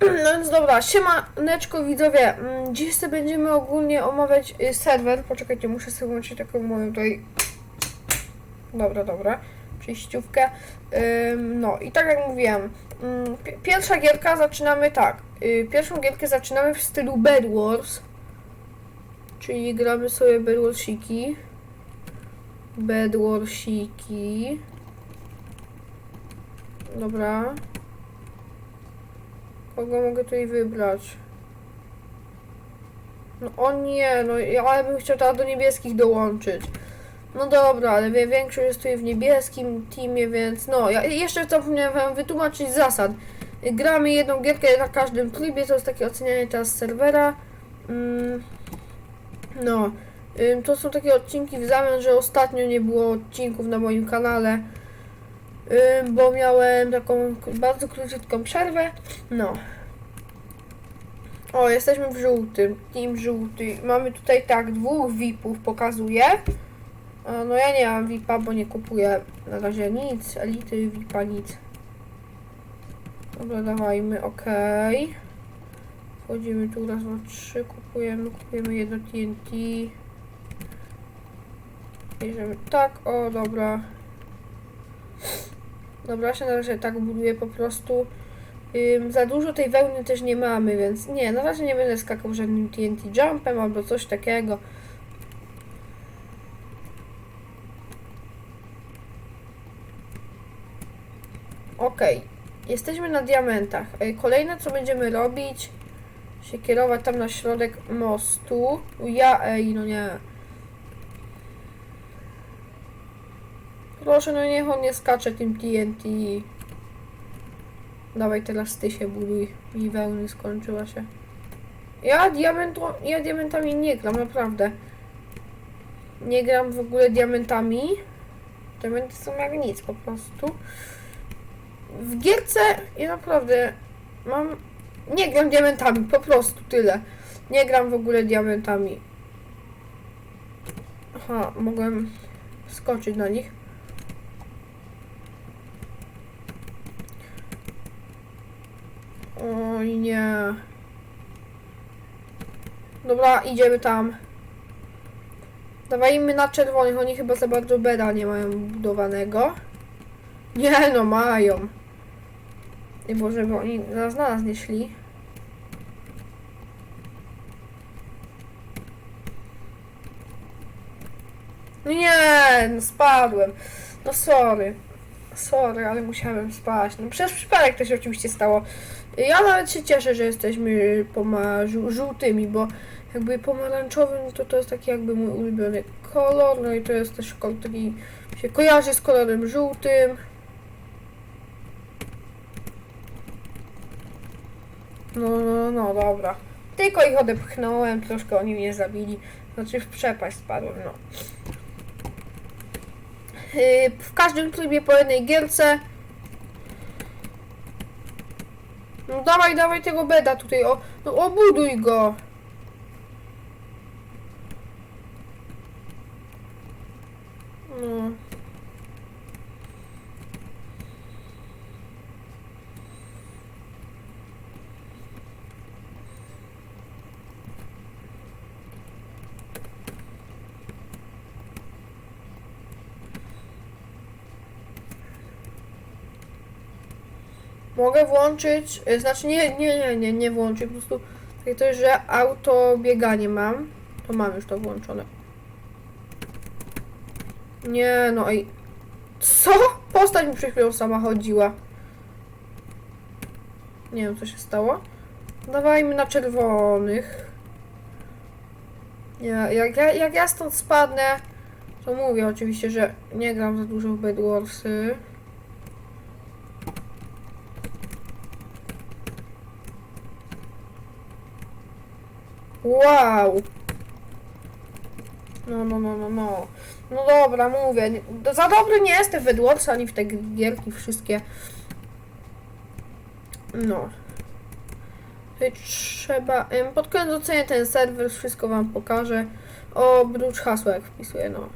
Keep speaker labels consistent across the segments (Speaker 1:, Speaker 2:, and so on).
Speaker 1: No więc dobra, siemaneczko widzowie. Mm, Dziś sobie będziemy ogólnie omawiać y, serwer. Poczekajcie, muszę sobie włączyć taką moją tutaj. Dobra, dobra. Przejściówkę. No i tak jak mówiłem, pi- pierwsza gierka zaczynamy tak. Y, Pierwszą gierkę zaczynamy w stylu Bed Wars. Czyli gramy sobie Bed Warsiki. Bed Warsiki. Dobra. Kogo mogę tutaj wybrać? No o nie, no ja bym chciał teraz do niebieskich dołączyć. No dobra, ale większość jest tutaj w niebieskim teamie, więc no, ja jeszcze zapomniałem wam wytłumaczyć zasad. Gramy jedną gierkę na każdym trybie, to jest takie ocenianie teraz serwera. Mm, no, to są takie odcinki w zamian, że ostatnio nie było odcinków na moim kanale, bo miałem taką bardzo króciutką przerwę. No. O, jesteśmy w żółtym. Team żółty. Mamy tutaj tak, dwóch VIP-ów pokazuje. A, No ja nie mam VIP-a, bo nie kupuję na razie nic. Elity, VIP-a, nic. Dobra, dawajmy, okej. Wchodzimy tu raz, dwa, trzy, kupujemy, kupujemy jedno TNT. Bierzemy tak, o dobra. Dobra, się na razie tak buduję po prostu. Ym, za dużo tej wełny też nie mamy, więc nie, na razie nie będę skakał żadnym TNT jumpem albo coś takiego. Okej, jesteśmy na diamentach. Ej, Kolejne co będziemy robić, się kierować tam na środek mostu. Ja, ej, no nie. Proszę, no niech on nie skacze tym TNT. Dawaj teraz ty się buduj. Mi wełny skończyła się. Ja diamentu, ja diamentami nie gram, naprawdę. Nie gram w ogóle diamentami. Diamenty są jak nic po prostu. W gierce ja naprawdę mam... Nie gram diamentami, po prostu tyle. Nie gram w ogóle diamentami. Aha, mogłem skoczyć na nich. Oj nie. Dobra, idziemy tam. Dawajmy na czerwonych, oni chyba za bardzo beda nie mają budowanego. Nie no, mają. Nie było, żeby oni nas na nas nie szli. No nie, no spadłem. No sorry. Sorry, ale musiałem spaść. No przez przypadek to się oczywiście stało. Ja nawet się cieszę, że jesteśmy żółtymi, bo jakby pomarańczowym to to jest taki jakby mój ulubiony kolor, no i to jest też kolor taki się kojarzy z kolorem żółtym. No, no, no, dobra. Tylko ich odepchnąłem, troszkę oni mnie zabili. Znaczy w przepaść spadłem, no. Yy, w każdym trybie po jednej gierce. No dawaj, dawaj tego beda tutaj, o, no obuduj go. No. Mogę włączyć, y, znaczy nie, nie, nie, nie, nie włączyć, po prostu takie że auto bieganie mam, to mam już to włączone. Nie, no i co? Postać mi przed chwilą sama chodziła. Nie wiem, co się stało. Dawajmy na czerwonych. Nie, jak ja, jak ja stąd spadnę, to mówię oczywiście, że nie gram za dużo w Bedwarsy. Wow! No, no, no, no, no. No dobra, mówię. do- Za dobry nie jestem w Edwards, ani w te gierki wszystkie. No. Tutaj trzeba... Pod koniec ocenię ten serwer, wszystko wam pokażę. O, brucz hasło jak wpisuję, no.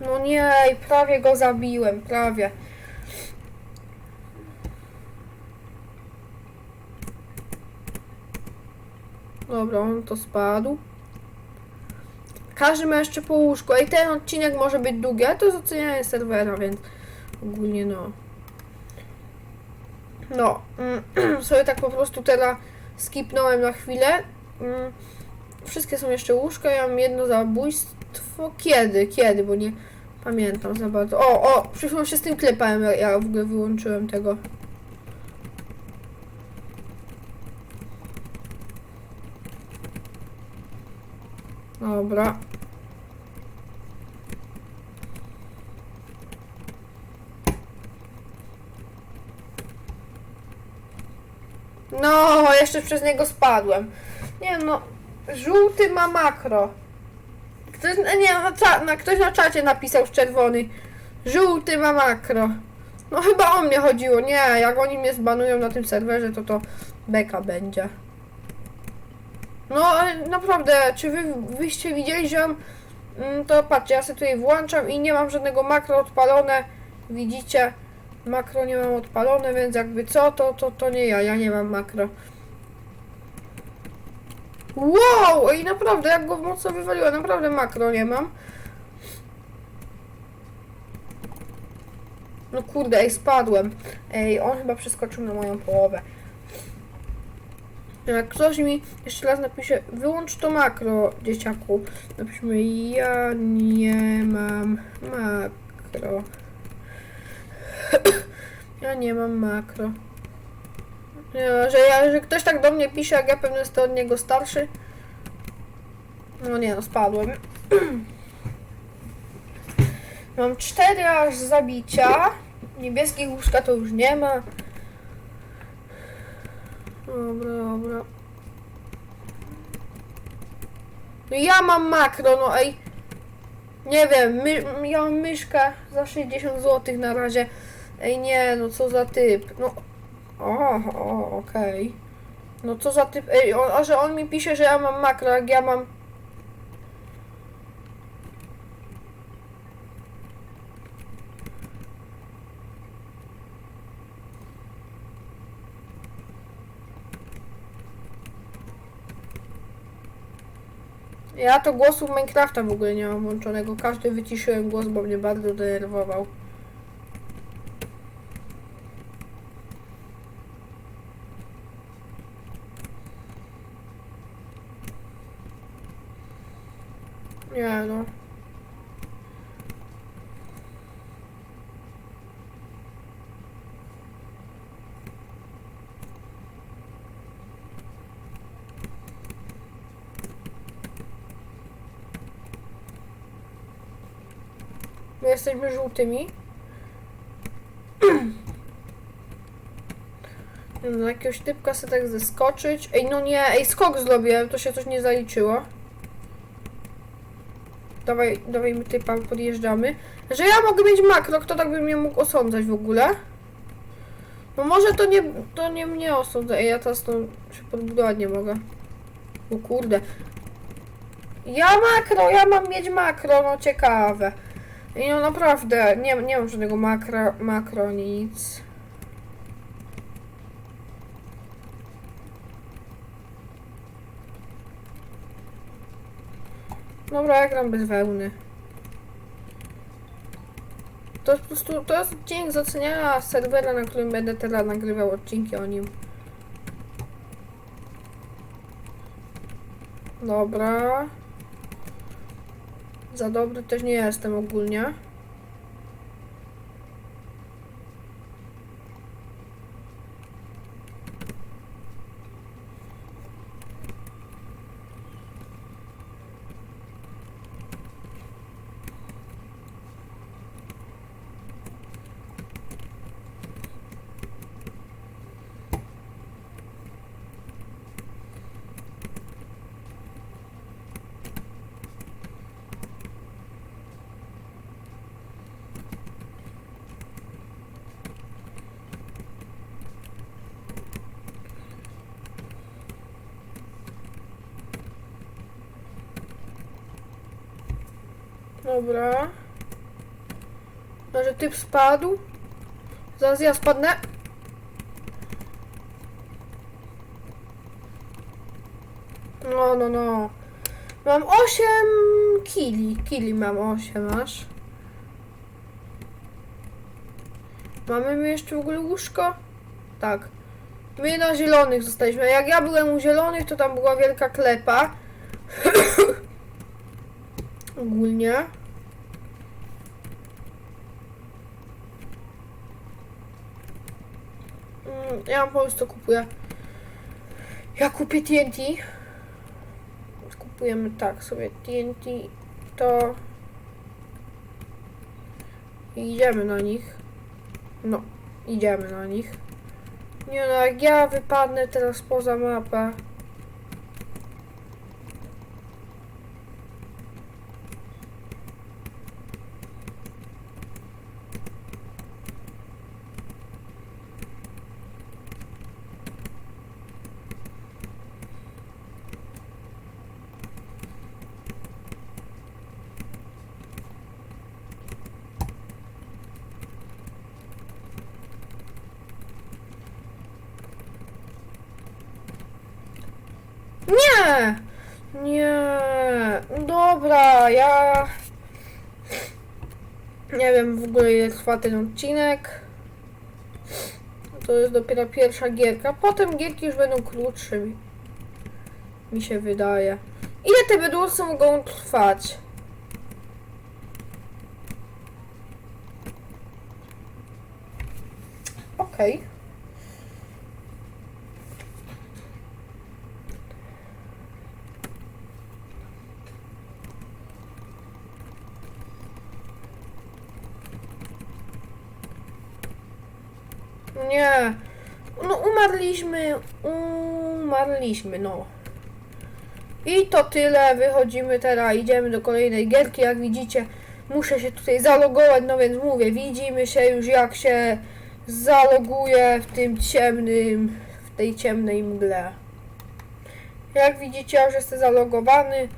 Speaker 1: No nie, prawie go zabiłem, prawie. Dobra, on to spadł. Każdy ma jeszcze po łóżku. I ten odcinek może być długi, ale to jest ocenianie serwera, więc ogólnie no. No, mm, sobie tak po prostu teraz skipnąłem na chwilę. Mm, Wszystkie są jeszcze łóżka, ja mam jedno zabójstwo. Kiedy? Kiedy? Bo nie pamiętam za bardzo. O, o, chwilą się z tym klepałem, ja w ogóle wyłączyłem tego. Dobra. No, jeszcze przez niego spadłem. Nie no, żółty ma makro. Ktoś, nie, na, cza, na, ktoś na czacie napisał z czerwony. Żółty ma makro. No chyba o mnie chodziło. Nie, jak oni mnie zbanują na tym serwerze, to to beka będzie. No, ale naprawdę, czy wy wyście widzieli, mm, to patrzcie, ja sobie tutaj włączam i nie mam żadnego makro odpalone. Widzicie? Makro nie mam odpalone, więc jakby co, to, to, to nie ja, ja nie mam makro. Wow! I naprawdę, jak go mocno wywaliło, naprawdę makro nie mam. No kurde, ej, spadłem. Ej, on chyba przeskoczył na moją połowę. Jak ktoś mi jeszcze raz napisze, wyłącz to makro, dzieciaku. Napiszmy, ja nie mam makro. ja nie mam makro. Nie, że, ja, że ktoś tak do mnie pisze, jak ja pewnie jestem od niego starszy. No nie, no spadłem. Mam cztery aż zabicia. Niebieskich łóżka to już nie ma. Dobra, dobra. No ja mam makro, no ej. Nie wiem, my, ja mam myszkę za 60 zł na razie. Ej nie, no co za typ. No. O, o, okej. No co za typ. Ej, on, a że on mi pisze, że ja mam makro, jak ja mam. Ja to głosu Minecrafta w ogóle nie mam włączonego. Każdy wyciszyłem głos, bo mnie bardzo denerwował. Nie no. My jesteśmy żółtymi. Na jakiegoś typka sobie tak zeskoczyć. Ej, no nie, ej, skok zrobiłem, to się coś nie zaliczyło. Dawaj, dawaj my typa, podjeżdżamy. Że ja mogę mieć makro, kto tak by mnie mógł osądzać w ogóle? No może to nie, to nie mnie osądza. Ej, ja teraz to się podbudować nie mogę. O kurde. Ja makro, ja mam mieć makro, no ciekawe. I no naprawdę, nie, nie mam żadnego makro, makro, nic. Dobra, ja gram bez wełny. To jest po prostu, to jest odcinek z oceniania serwera, na którym będę teraz nagrywał odcinki o nim. Dobra. Za dobry też nie jestem ogólnie. Dobra. Może typ spadł? Zaraz ja spadnę. No, no, no. Mam 8 kili. Kili mam 8 aż. Mamy my jeszcze w ogóle łóżko? Tak. My na zielonych zostaliśmy. Jak ja byłem u zielonych, to tam była wielka klepa. Ogólnie. Mm, Ja pomysł, to kupuję. Ja kupię TNT. Kupujemy tak sobie TNT. To... Idziemy na nich. No, idziemy na nich. Nie no, jak ja wypadnę teraz poza mapę. Nie! Dobra, ja... Nie wiem w ogóle ile trwa ten odcinek. To jest dopiero pierwsza gierka. Potem gierki już będą krótsze. Mi, się wydaje. Ile te bydłosy mogą trwać? Okej. Nie. No umarliśmy. Umarliśmy, no. I to tyle. Wychodzimy teraz. Idziemy do kolejnej gierki. Jak widzicie, muszę się tutaj zalogować. No więc mówię, widzimy się już jak się zaloguje w tym ciemnym, w tej ciemnej mgle. Jak widzicie, już jestem zalogowany.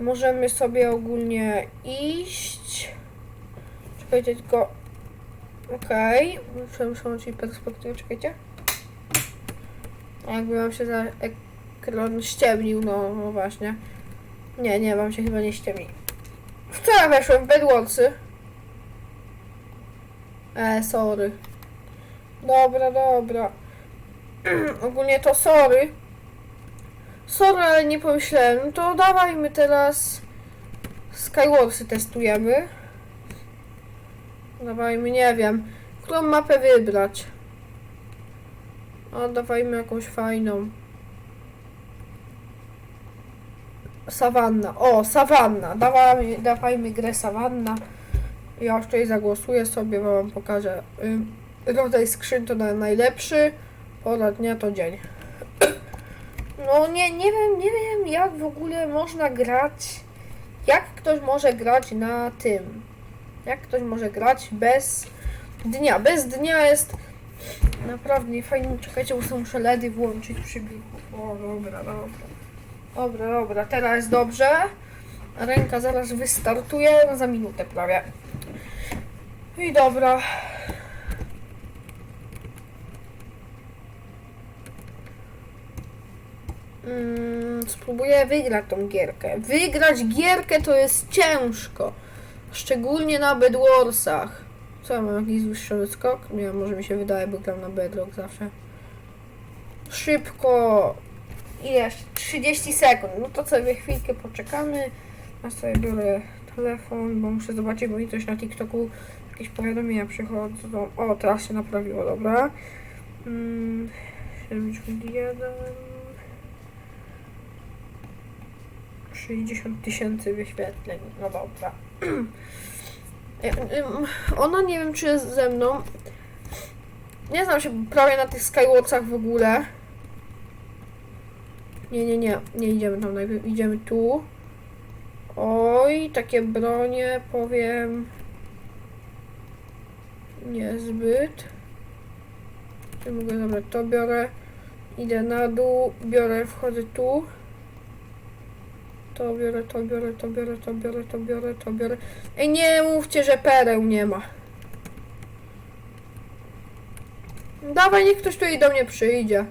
Speaker 1: Możemy sobie ogólnie iść. Czekajcie tylko. Okej, muszę przełączyć perspektywę, czekajcie. Jakby wam się za ekran ściemnił, no, no właśnie. Nie, nie, wam się chyba nie ściemni. W co ja weszłem? W Bedwarsy. E, sorry. Dobra, dobra. Ogólnie to sorry. Sorry, ale nie pomyślałem. No To dawajmy teraz Skywarsy testujemy. Dawajmy, nie wiem. Którą mapę wybrać? O, dawajmy jakąś fajną. Sawanna. O, sawanna. Dawajmy, dawajmy grę sawanna. Ja już tutaj zagłosuję sobie, bo wam pokażę. Ym, rodzaj skrzyń to na najlepszy. Pora dnia to dzień. No nie, nie wiem, nie wiem jak w ogóle można grać. Jak ktoś może grać na tym? Jak ktoś może grać bez dnia? Bez dnia jest naprawdę niefajnie. Czekajcie, bo muszę LEDy włączyć przy biegu. O, dobra, dobra. Dobra, dobra, teraz dobrze. Ręka zaraz wystartuje, za minutę prawie. I dobra. Mm, spróbuję wygrać tą gierkę. Wygrać gierkę to jest ciężko. Szczególnie na Bedwarsach. Co mam jakiś wyższy skok? Nie, może mi się wydaje, bo gram na Bedrock zawsze. Szybko. Ile? jeszcze? 30 sekund. No to sobie chwilkę poczekamy. Ja sobie biorę telefon, bo muszę zobaczyć, bo mi coś na TikToku jakieś powiadomienia przychodzą. O, teraz się naprawiło, dobra. Mm, 71 60 tysięcy wyświetleń. No dobra. Ona nie wiem, czy jest ze mną. Nie znam się prawie na tych Skywarsach w ogóle. Nie, nie, nie. Nie idziemy tam najpierw. Idziemy tu. Oj, takie bronie, powiem. Niezbyt. Tu mogę zabrać to biorę. Idę na dół, biorę, wchodzę tu. To biorę, to biorę, to biorę, to biorę, to biorę, to biorę. Ej, nie mówcie, że pereł nie ma. Dawaj, niech ktoś tutaj do mnie przyjdzie.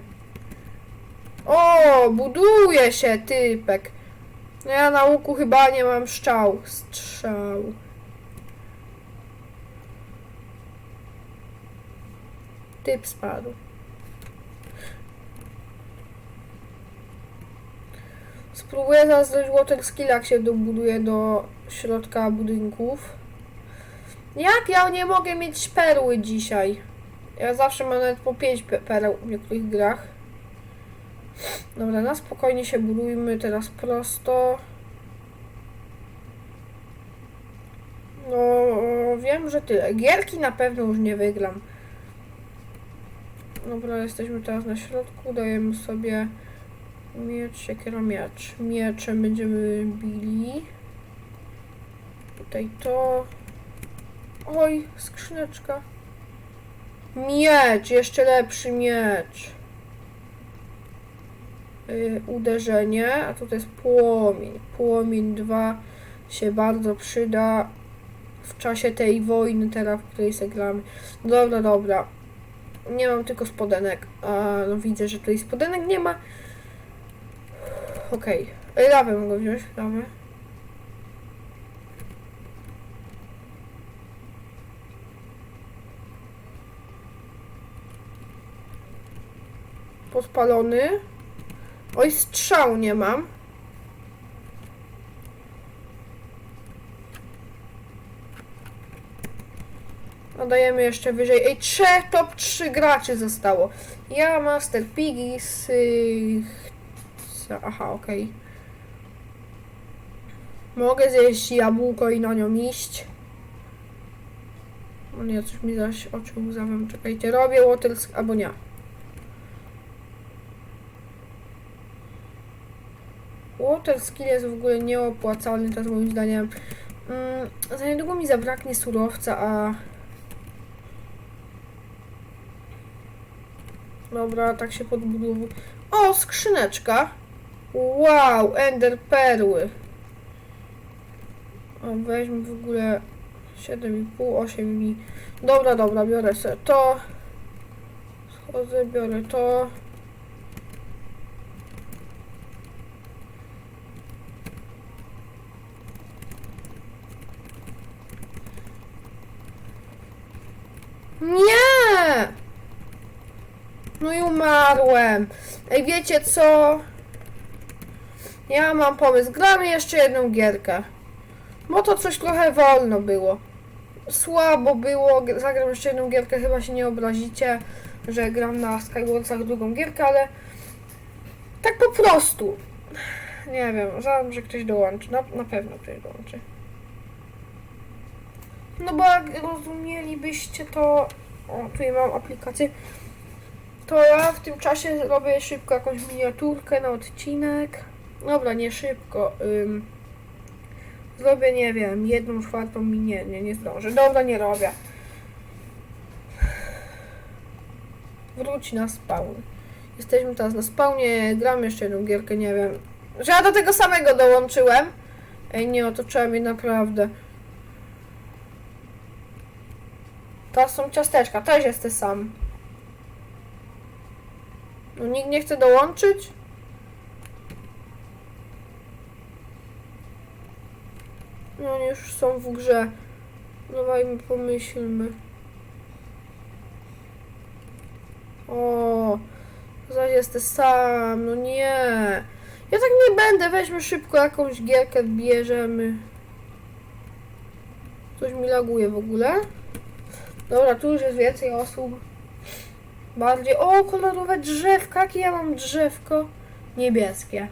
Speaker 1: O, buduje się typek. No ja na łuku chyba nie mam strzał. Strzał. Typ spadł. Spróbuję zaraz water skill, jak się dobuduje do środka budynków. Jak ja nie mogę mieć perły dzisiaj? Ja zawsze mam nawet po 5 pereł w niektórych grach. Dobra, na spokojnie się budujmy teraz prosto. No, wiem, że tyle. Gierki na pewno już nie wygram. Dobra, jesteśmy teraz na środku. Dajemy sobie miecz, siekiera, miecz. Mieczem będziemy bili. Tutaj to. Oj, skrzyneczka. Miecz, jeszcze lepszy miecz. Y, uderzenie, a tutaj jest płomień. Płomień 2 się bardzo przyda w czasie tej wojny teraz, w której se gramy. Dobra, dobra. Nie mam tylko spodenek. A, no widzę, że tutaj spodenek nie ma. Okej. Okay. Lawę mogę wziąć, lawę. Podpalony. Oj, strzał nie mam. Dodajemy jeszcze wyżej. Ej, trzech top 3 graczy zostało. Ja, Master Piggy, z... Aha, okej. Mogę zjeść jabłko i na nią iść. O nie, coś mi zaś oczy łzawem. Czekajcie, robię water... albo nie. Water skill jest w ogóle nieopłacalny, teraz moim zdaniem. Mm, za niedługo mi zabraknie surowca, a... Dobra, tak się podbudowuje. O, skrzyneczka! Wow, ender perły. Weźmy w ogóle 7,5, 8 i... Dobra, dobra, biorę sobie to. Schodzę, biorę to. Nie! No i umarłem. Ej, wiecie co? Ja mam pomysł. Gramy jeszcze jedną gierkę. Bo to coś trochę wolno było. Słabo było. Zagram jeszcze jedną gierkę. Chyba się nie obrazicie, że gram na Skywarsach drugą gierkę, ale tak po prostu. Nie wiem, żałuję, że ktoś dołączy. Na, na pewno ktoś dołączy. No bo jak rozumielibyście to... O, tutaj mam aplikację. To ja w tym czasie robię szybko jakąś miniaturkę na odcinek. Dobra, nie szybko. Ym, zrobię, nie wiem, jedną czwartą minie, nie, nie zdążę. Dobra, nie robię. Wróć na spawn. Jesteśmy teraz na spawnie, gram jeszcze jedną gierkę, nie wiem. Że ja do tego samego dołączyłem. Ej, nie otoczyłem mnie naprawdę. To są ciasteczka, też jesteś sam. No nikt nie chce dołączyć? No oni już są w grze. Dawajmy, pomyślmy. O, zaś jesteś sam, no nie. Ja tak nie będę, weźmy szybko jakąś gierkę, bierzemy. Coś mi laguje w ogóle. Dobra, tu już jest więcej osób. Bardziej. O, kolorowe drzewka. Jakie ja mam drzewko? Niebieskie.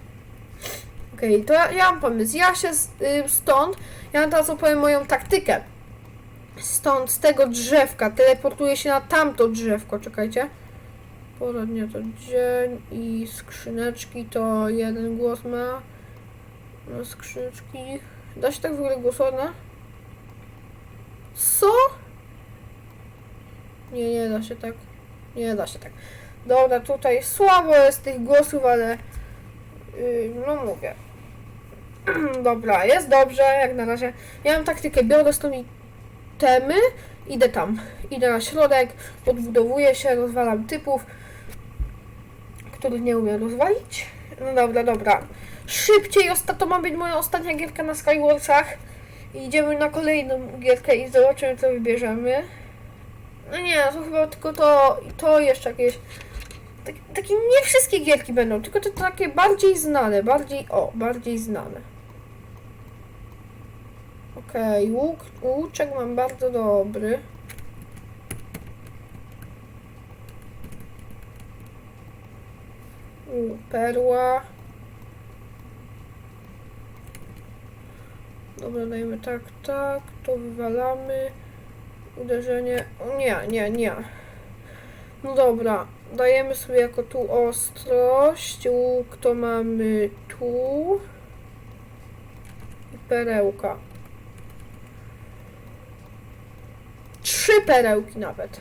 Speaker 1: Okej, okay, to ja, ja mam pomysł. Ja się z, y, stąd. Ja teraz opowiem moją taktykę. Stąd, z tego drzewka, teleportuję się na tamto drzewko. Czekajcie. Poradnie to dzień i skrzyneczki to jeden głos ma. No, skrzyneczki. Da się tak w ogóle głosować? Co? Nie, nie da się tak. Nie da się tak. Dobra, tutaj słabo jest tych głosów, ale yy, no mówię. Dobra, jest dobrze, jak na razie. Ja mam taktykę, biorę stąd temy, idę tam. Idę na środek, odbudowuję się, rozwalam typów, których nie umiem rozwalić. No dobra, dobra. Szybciej, to ma być moja ostatnia gierka na Skywarsach. Idziemy na kolejną gierkę i zobaczymy, co wybierzemy. No nie, to chyba tylko to to jeszcze jakieś. Tak, takie nie wszystkie gierki będą, tylko te takie bardziej znane, bardziej, o, bardziej znane. Okej, łuk, łuczek mam bardzo dobry. U, perła. Dobra, dajmy tak, tak, to wywalamy. Uderzenie, o, nie, nie, nie. No dobra, dajemy sobie jako tu ostrość, łuk to mamy tu. I perełka. Trzy perełki nawet.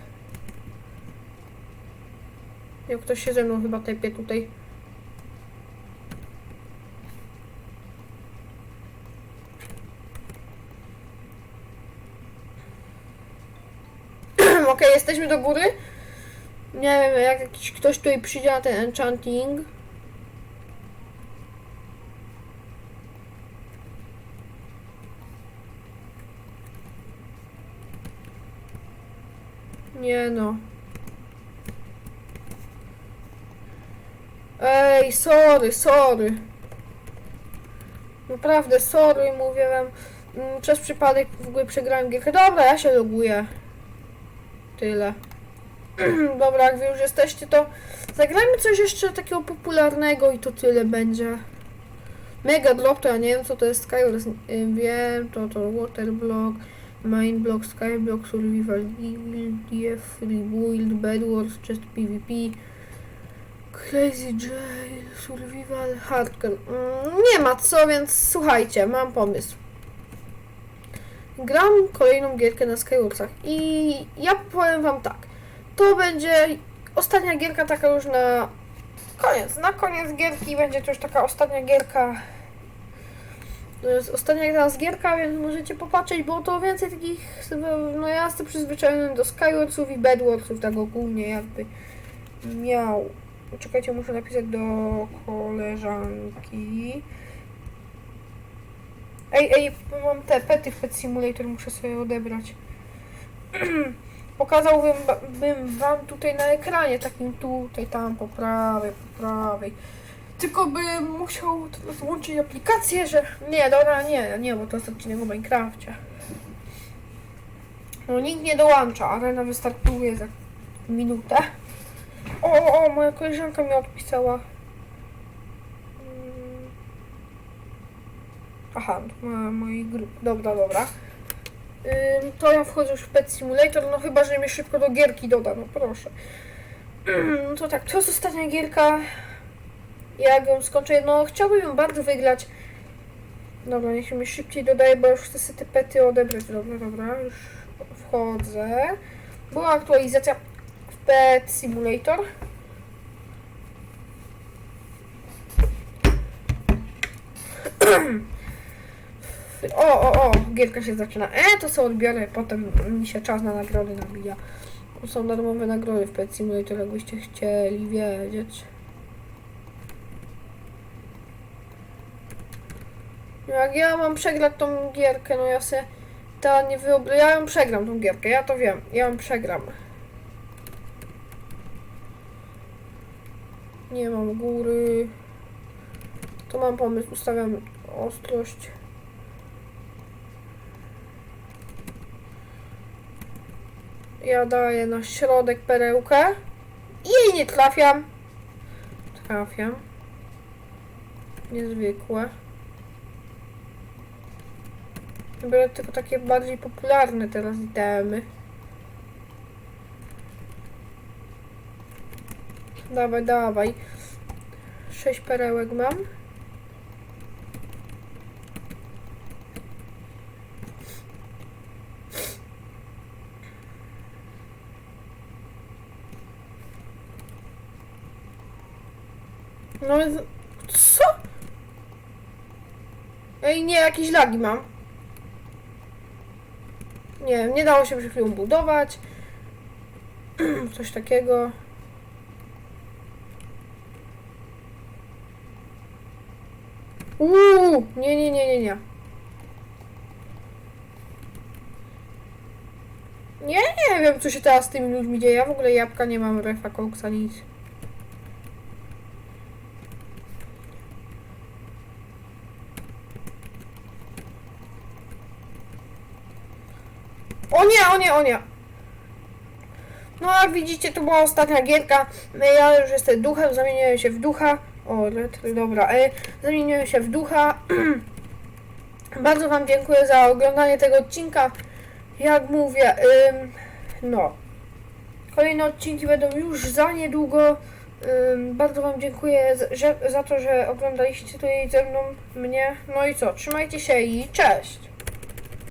Speaker 1: Jak ktoś się ze mną chyba tepie tutaj. Okej, jesteśmy do góry. Nie wiem, jak jakiś ktoś tutaj przyjdzie na ten enchanting. Nie no. Ej, sorry, sorry. Naprawdę, sorry, mówię wam. Mm, Przez przypadek w ogóle przegrałem gierkę. Dobra, ja się loguję. Tyle. Dobra, jak wy już jesteście, to zagrajmy coś jeszcze takiego popularnego i to tyle będzie. Mega Drop to ja nie wiem co to jest Skywars, y, wiem, to to Waterblock, Mindblock, Skyblock, Survival Build, DF, Rebuild, Bedwars, Chest PvP, Crazy Jail, Survival, Hardcore. Mm, nie ma co, więc słuchajcie, mam pomysł. Gram kolejną gierkę na Skywarsach i ja powiem wam tak. To będzie ostatnia gierka taka już na koniec. Na koniec gierki będzie to już taka ostatnia gierka. To jest ostatnia teraz gierka, więc możecie popatrzeć, bo to więcej takich, no ja jestem przyzwyczajony do Skywarsów i Bedwarsów, tak ogólnie jakby miał. Czekajcie, muszę napisać do koleżanki. Ej, ej, mam te pety w Pet Simulator, muszę sobie odebrać. Pokazałbym bym wam tutaj na ekranie, takim tutaj, tam, po prawej, po prawej. Tylko bym musiał teraz włączyć aplikację, że... Nie, dobra, nie, nie, bo to jest odcinek o Minecrafcie. No nikt nie dołącza, arena wystartuje za minutę. O, o, moja koleżanka mi odpisała. Mm. Aha, ma mojej grupy. Dobra, dobra. To ja wchodzę już w Pet Simulator, no chyba, że mnie szybko do gierki doda, no proszę. Ym, to tak, to jest ostatnia gierka. Jak ją skończę, no chciałbym ją bardzo wygrać. Dobra, niech się mi szybciej dodaje, bo już chcę te pety odebrać. Dobra, dobra, już wchodzę. Była aktualizacja w Pet Simulator. O, o, o, gierka się zaczyna. E, to sobie odbiorę, potem mi się czas na nagrody nabija. To są darmowe nagrody w Pet Simulator, jakbyście chcieli wiedzieć. Jak ja mam przegrać tą gierkę, no ja se ta nie wyobrażam. Ja ją przegram tą gierkę, ja to wiem. Ja ją przegram. Nie mam góry. To mam pomysł, ustawiam ostrość. Ja daję na środek perełkę. Jej nie trafiam. Trafiam. Niezwykłe. Biorę tylko takie bardziej popularne teraz itemy. Dawaj, dawaj. Sześć perełek mam. No. Co? Ej, nie, jakieś lagi mam. Nie nie dało się przed chwilą budować. Coś takiego. Uuu, nie, nie, nie, nie, nie. Nie, nie wiem, co się teraz z tymi ludźmi dzieje. Ja w ogóle jabłka nie mam, refa, koksa, nic. Nie, o nie, o nie. No jak widzicie, to była ostatnia gierka. Ja już jestem duchem, zamieniłem się w ducha. O, retry, dobra. E, zamieniłem się w ducha. Bardzo Wam dziękuję za oglądanie tego odcinka. Jak mówię, ym, no. Kolejne odcinki będą już za niedługo. Ym, bardzo Wam dziękuję za, za to, że oglądaliście tutaj ze mną mnie. No i co, trzymajcie się i cześć!